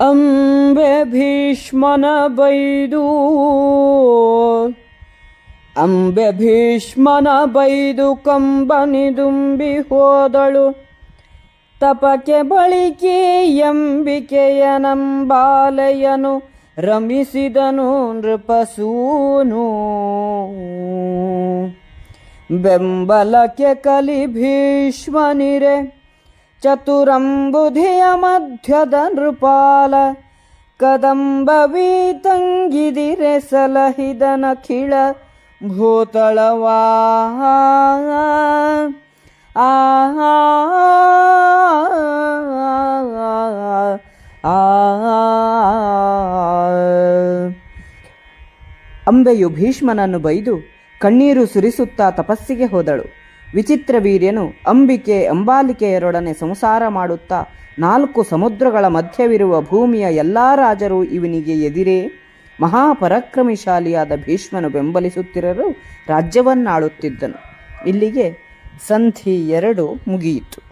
ಅಂಬೆ ಭೀಷ್ಮನ ಬೈದು, ಅಂಬೆ ಭೀಷ್ಮನ ಬೈದು ಕಂಬನಿದುಂಬಿ ಹೋದಳು. ತಪಕೆ ಬಳಿಕೆ ಎಂಬಿಕೆಯ ನಂಬಾಲೆಯನು ರಮಿಸಿದನು ನೃಪಸೂನು. ಬೆಂಬಲಕ್ಕೆ ಕಲಿ ಭೀಷ್ಮನಿರೆ. ಚತುರಂಬುಧಿಯ ಮಧ್ಯದ ನೃಪಾಲ ಕದಂಬವಿ ತಂಗಿದಿರೆ ಸಲಹಿದನಖಿಳ ಭೂತಳವಾ ಆ ಅಂಬೆಯು ಭೀಷ್ಮನನ್ನು ಬೈದು ಕಣ್ಣೀರು ಸುರಿಸುತ್ತಾ ತಪಸ್ಸಿಗೆ ಹೋದಳು ವಿಚಿತ್ರ ವೀರ್ಯನು ಅಂಬಿಕೆ ಅಂಬಾಲಿಕೆಯರೊಡನೆ ಸಂಸಾರ ಮಾಡುತ್ತಾ ನಾಲ್ಕು ಸಮುದ್ರಗಳ ಮಧ್ಯವಿರುವ ಭೂಮಿಯ ಎಲ್ಲ ರಾಜರು ಇವನಿಗೆ ಎದಿರೇ ಮಹಾಪರಾಕ್ರಮಿಶಾಲಿಯಾದ ಭೀಷ್ಮನು ಬೆಂಬಲಿಸುತ್ತಿರಲು ರಾಜ್ಯವನ್ನಾಳುತ್ತಿದ್ದನು. ಇಲ್ಲಿಗೆ ಸಂಧಿ ಎರಡು ಮುಗಿಯಿತು.